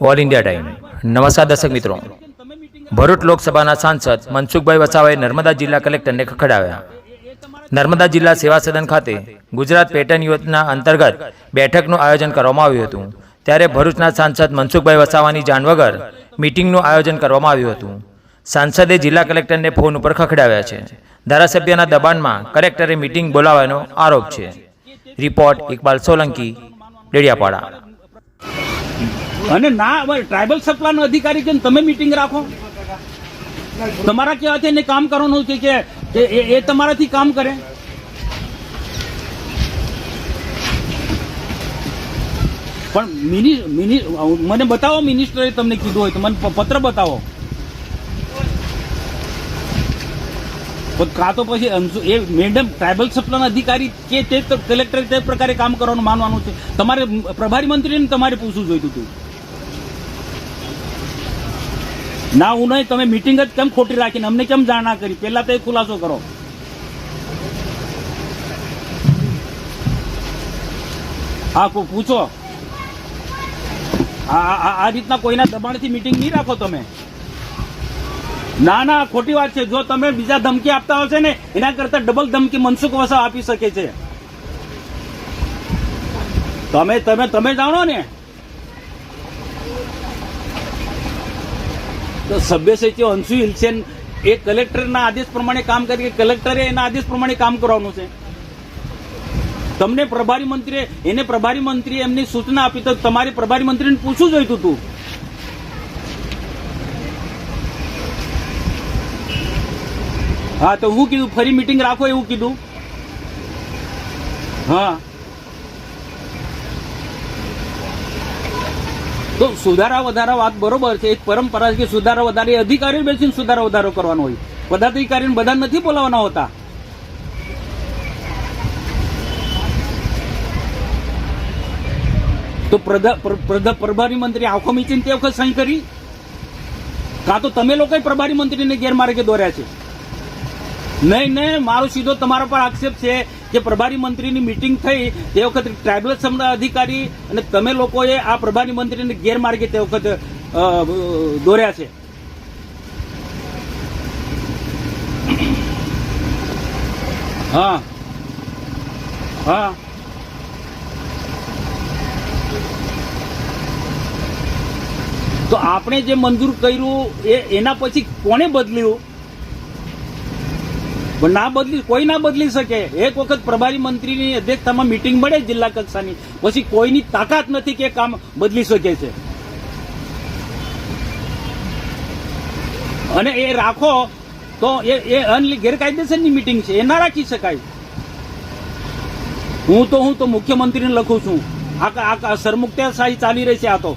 All India time. નમસ્કાર દર્શક મિત્રો. ભરૂચ લોકસભાના સાંસદ મનસુખભાઈ વસાવાએ નર્મદા જિલ્લા કલેક્ટરને ખખડાવ્યા. નર્મદા જિલ્લા સેવા સદન ખાતે ગુજરાત પેટર્ન યોજના અંતર્ગત બેઠકનું આયોજન કરવામાં આવ્યું હતું. ત્યારે ભરૂચના સાંસદ મનસુખભાઈ વસાવાની જાણ વગર મિટિંગનું આયોજન કરવામાં આવ્યું હતું. સાંસદે જિલ્લા કલેક્ટરને ફોન ઉપર ખખડાવ્યા છે. ધારાસભ્યના દબાણમાં કલેક્ટરે મિટિંગ બોલાવવાનો આરોપ છે. રિપોર્ટ ઇકબાલ સોલંકી, ડેડિયાપાડા. અને ના હવે ટ્રાઇબલ સપ્લાયનો અધિકારી કેમ તમે મિટિંગ રાખો. તમારા કહેવાથી એને કામ કરવાનું છે કે કે એ તમારાથી કામ કરે. પણ મિની મિની, મને બતાવો મિનિસ્ટરે તમને કીધું હોય તો મને પત્ર બતાવો. કાં તો પછી એ મેડમ ટ્રાઇબલ સપ્લાયના અધિકારી કે તે કલેક્ટરે તે પ્રકારે કામ કરવાનું માનવાનું છે. તમારે પ્રભારી મંત્રીને તમારે પૂછવું જોઈતું હતું. ના, હું નહીં, તમે મિટિંગ જ કેમ ખોટી રાખીને? અમને કેમ જાણ ના કરી? પહેલા તો એ ખુલાસો કરો. હા પૂછો. આ રીતના કોઈના દબાણથી મિટિંગ નહીં રાખો તમે? ના ના, ખોટી વાત છે. જો તમે બીજા ધમકી આપતા હશે ને, એના કરતા ડબલ ધમકી મનસુખ વસાવ આપી શકે છે. તમે તમે તમે જાણો ને? તો સભ્ય અંશુ હિલસેન એ કલેક્ટરના આદેશ પ્રમાણે કામ કરી કલેક્ટરે એના આદેશ પ્રમાણે કામ કરવાનું છે? તમને પ્રભારી મંત્રીએ, એને પ્રભારી મંત્રીએ એમની સૂચના આપી તો તમારે પ્રભારી મંત્રીને પૂછવું જોઈતું હતું હા, તો હું કીધું, ફરી મિટિંગ રાખો એવું કીધું. હા. તો સુધારા વધારા વાત બરોબર છે. એક પરંપરા છે કે સુધારા વધારે અધિકારીઓ બેસીને સુધારા વધારો કરવાનો હોય. પદાધિકારીને બધા નથી બોલાવવાના હોતા. તો પ્રભારી મંત્રી આંખો મીચીને તે વખત સહી કરી? કાં તો તમે લોકોએ પ્રભારી મંત્રીને ગેરમાર્ગે દોર્યા છે? નહીં નહીં, મારો સીધો તમારા પર આક્ષેપ છે. કે પ્રભારી મંત્રીની મિટિંગ થઈ, તે વખતે ટ્રાઇબલ અધિકારી અને તમે લોકોએ આ પ્રભારી મંત્રીને ગેરમાર્ગે તે વખત દોર્યા છે. હા. હા. તો આપણે જે મંજૂર કર્યું એ એના પછી કોને બદલ્યું? ના બદલી, કોઈ ના બદલી શકે. એક વખત પ્રભારી મંત્રીની અધ્યક્ષતામાં મિટિંગ મળે જિલ્લા કક્ષાની. પછી કોઈની તાકાત નથી કે કામ બદલી શકે છે. અને એ રાખો, તો એ એ અનલી ગેરકાયદેસરની મિટિંગ છે. એ ના રાખી શકાય. હું તો હું તો મુખ્યમંત્રીને લખું છું. આ સરમુખત્યારશાહી ચાલી રહી છે આ તો.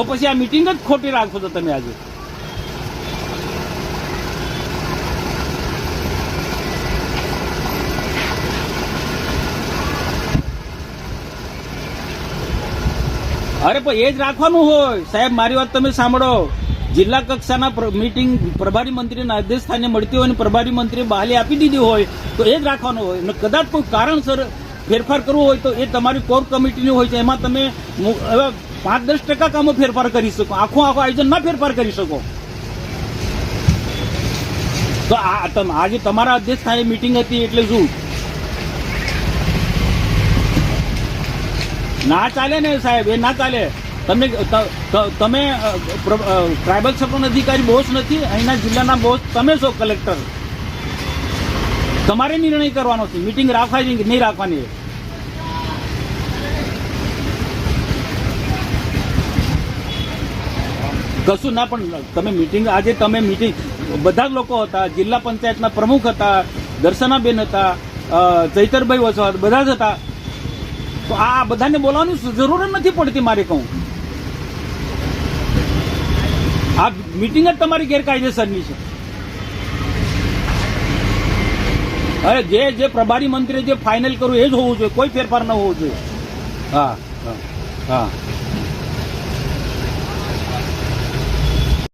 તો પછી આ મિટિંગ જ ખોટી રાખો છો તમે આજે. અરે પણ એ જ રાખવાનું હોય. સાહેબ, મારી વાત તમે સાંભળો. જિલ્લા કક્ષાના મિટિંગ પ્રભારી મંત્રીના અધ્યક્ષ સ્થાને મળતી હોય અને પ્રભારી મંત્રીએ બહાલી આપી દીધી હોય, તો એ જ રાખવાનું હોય. અને કદાચ કોઈ કારણસર ફેરફાર કરવો હોય તો એ તમારી કોર કમિટીની હોય છે. એમાં તમે પાંચ દસ ટકા કામો ફેરફાર કરી શકો. આખું આખું આયોજન ના ફેરફાર કરી શકો. તો આ તમ- આજે તમારા અધ્યક્ષ સ્થાને મિટિંગ હતી એટલે શું? ના ચાલે ને સાહેબ એ ના ચાલે. તમે અ, ટ્રાઇબલ સપોર્ટ અધિકારી બોસ નથી અહીંના જિલ્લાના બોસ તમે છો કલેક્ટર તમારે નિર્ણય કરવાનો છે. મિટિંગ રાખવાની નહીં રાખવાની? કશું ના, પણ તમે મિટિંગ આજે તમે મિટિંગ બધા જ લોકો હતા, જિલ્લા પંચાયતના પ્રમુખ હતા, દર્શનાબેન હતા ચૈતરભાઈ વસવાટ બધા જ હતા. તો આ બધાને બોલાવવાની જરૂર નથી પડતી મારે કહું. આ મિટિંગ જ તમારી ગેરકાયદેસરની છે. અરે જે જે પ્રભારી મંત્રીએ જે ફાઇનલ કરવું એ જ હોવું જોઈએ. કોઈ ફેરફાર ન હોવો જોઈએ. હા હા હા.